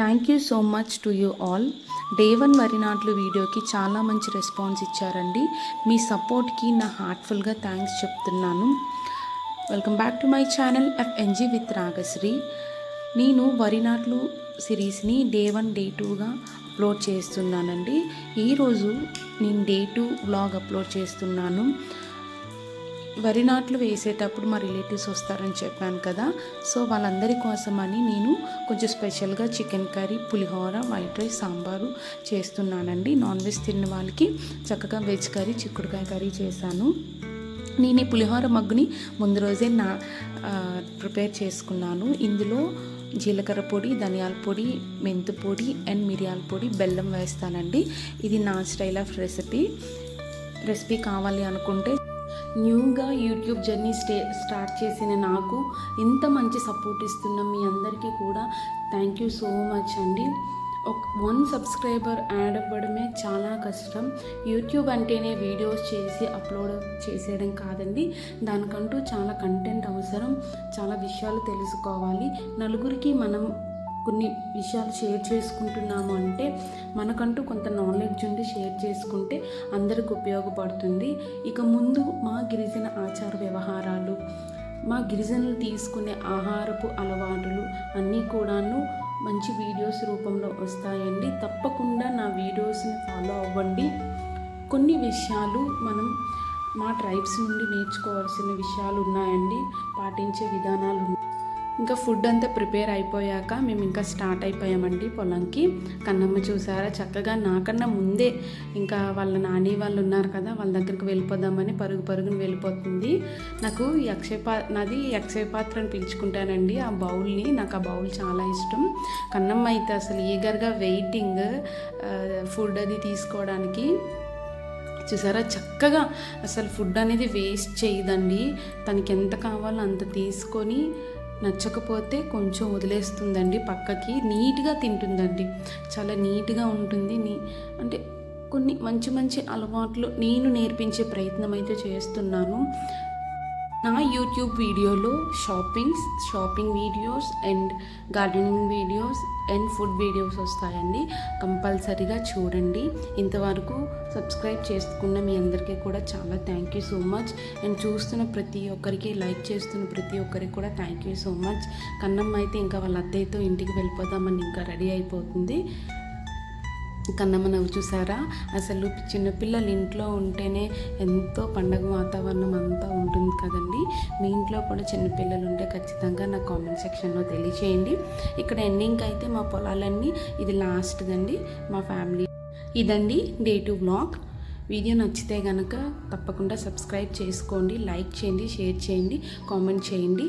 Thank you so much to you all day one వరి నాట్లు వీడియోకి చాలా మంచి రెస్పాన్స్ ఇచ్చారండి. మీ సపోర్ట్కి నా హార్ట్ఫుల్గా థ్యాంక్స్ చెప్తున్నాను. Welcome back to my channel FNG with Ragasri నేను వరి నాట్లు సిరీస్ని డే వన్ డే టూగా అప్లోడ్ చేస్తున్నానండి. ఈరోజు నేను డే టూ వ్లాగ్ అప్లోడ్ చేస్తున్నాను. వరి నాట్లు వేసేటప్పుడు మా రిలేటివ్స్ వస్తారని చెప్పాను కదా. సో వాళ్ళందరి కోసమని నేను కొంచెం స్పెషల్గా chicken curry pulihora white rice sambar చేస్తున్నానండి. నాన్ వెజ్ తిన్న వాళ్ళకి చక్కగా వెజ్ కర్రీ చిక్కుడుకాయ కర్రీ చేశాను. నేను ఈ పులిహోర మగ్గుని ముందు రోజే నా ప్రిపేర్ చేసుకున్నాను. ఇందులో జీలకర్ర పొడి ధనియాల పొడి మెంతు పొడి అండ్ మిరియాల పొడి బెల్లం వేస్తానండి. ఇది నా స్టైల్ ఆఫ్ రెసిపీ. రెసిపీ కావాలి అనుకుంటే న్యూగా యూట్యూబ్ జర్నీ స్టే స్టార్ట్ చేసిన నాకు ఇంత మంచి సపోర్ట్ ఇస్తున్న మీ అందరికీ కూడా థ్యాంక్ యూ సో మచ్ అండి. ఒక వన్ సబ్స్క్రైబర్ యాడ్ అవ్వడమే చాలా కష్టం. యూట్యూబ్ అంటేనే వీడియోస్ చేసి అప్లోడ్ చేసేయడం కాదండి. దానికంటూ చాలా కంటెంట్ అవసరం. చాలా విషయాలు తెలుసుకోవాలి. నలుగురికి మనం కొన్ని విషయాలు షేర్ చేసుకుంటున్నాము అంటే మనకంటూ కొంత నాలెడ్జ్ ఉండి షేర్ చేసుకుంటే అందరికి ఉపయోగపడుతుంది. ఇక ముందు మా గిరిజన ఆచార వ్యవహారాలు మా గిరిజనులు తీసుకునే ఆహారపు అలవాటులు అన్నీ కూడాను మంచి వీడియోస్ రూపంలో వస్తాయండి. తప్పకుండా నా వీడియోస్ని ఫాలో అవ్వండి. కొన్ని విషయాలు మనం మా ట్రైబ్స్ నుండి నేర్చుకోవాల్సిన విషయాలు ఉన్నాయండి. పాటించే విధానాలు ఉన్నాయి. ఇంకా ఫుడ్ అంతా ప్రిపేర్ అయిపోయాక మేము ఇంకా స్టార్ట్ అయిపోయామండి పొలంకి. కన్నమ్మ చూసారా? చక్కగా నాకన్నా ముందే ఇంకా వాళ్ళ నాని వాళ్ళు ఉన్నారు కదా వాళ్ళ దగ్గరికి వెళ్ళిపోదామని పరుగు పరుగుని వెళ్ళిపోతుంది. నాకు ఈ నాది అక్షయ అని పిలుచుకుంటానండి ఆ బౌల్ని. నాకు ఆ బౌల్ చాలా ఇష్టం. కన్నమ్మ అయితే అసలు ఈగర్గా వెయిటింగ్ ఫుడ్ అది తీసుకోవడానికి. చూసారా? చక్కగా అసలు ఫుడ్ అనేది వేస్ట్ చేయదండి. తనకి ఎంత కావాలో అంత తీసుకొని నచ్చకపోతే కొంచెం వదిలేస్తుందండి పక్కకి నీట్గా తింటుందండి. చాలా నీట్గా ఉంటుంది నీ అంటే కొన్ని మంచి మంచి అలవాట్లు నేను నేర్పించే ప్రయత్నం అయితే చేస్తున్నాను. నా యూట్యూబ్ వీడియోలో shoppings shopping videos and gardening videos and food videos వస్తాయండి. కంపల్సరీగా చూడండి. ఇంతవరకు సబ్స్క్రైబ్ చేసుకున్న మీ అందరికీ కూడా చాలా thank you so much and చూస్తున్న ప్రతి ఒక్కరికి లైక్ చేస్తున్న ప్రతి ఒక్కరికి కూడా thank you so much Kannamma అయితే ఇంకా వాళ్ళ అత్తయ్యతో ఇంటికి వెళ్ళిపోదామని ఇంకా రెడీ అయిపోతుంది. కన్నమ్మ నవ్వు చూసారా? అసలు చిన్నపిల్లలు ఇంట్లో ఉంటేనే ఎంతో పండగ వాతావరణం అంతా ఉంటుంది. మీ ఇంట్లో కూడా చిన్నపిల్లలు ఉంటే ఖచ్చితంగా నా కామెంట్ సెక్షన్లో తెలియచేయండి. ఇక్కడ ఎండింగ్ అయితే మా పొలాలన్నీ ఇది లాస్ట్దండి మా ఫ్యామిలీ ఇదండి డే టు బ్లాగ్ వీడియో నచ్చితే కనుక తప్పకుండా సబ్స్క్రైబ్ చేసుకోండి లైక్ చేయండి షేర్ చేయండి కామెంట్ చేయండి.